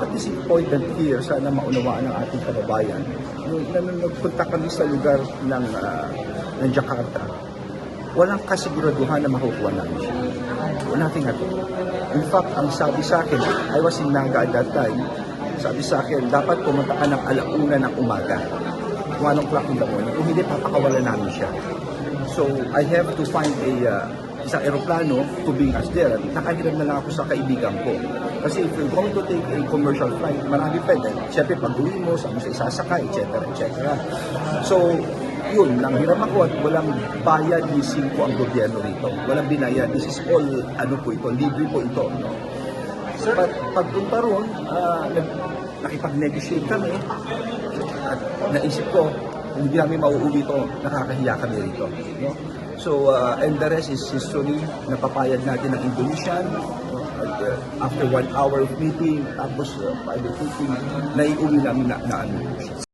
what is important here, sana maunawaan ng ating kababayan, nung, nung nagpunta kami sa lugar ng, ah, ng Jakarta, walang kasiguraduhan na makukuha namin siya. Nothing at all. In fact, ang sabi sa akin, I was in Naga at that time, sabi sa akin, dapat pumunta ka ng alauna ng umaga. One o'clock in the morning. Kung hindi, papakawalan namin siya. So, I have to find a uh, isang aeroplano to bring us there. Nakahiram na lang ako sa kaibigan ko. Kasi if you're going to take a commercial flight, marami. Dahil, Siyempre, pag uwi mo, saan mo siya isasakay, etc. etc. So, yun, nanghiram ako at walang bayad ni Cinco ang gobyerno rito. Walang binayad. This is all, ano po ito, libre po ito. No? So, pag, pagpunta ah, nag- nakipag-negotiate kami at naisip ko, hindi namin mauuwi ito, nakakahiya kami rito. No? So, uh, and the rest is history. Napapayag natin ng Indonesian. No? At, uh, after one hour of meeting, tapos uh, private meeting, naiuwi namin na, na ano siya.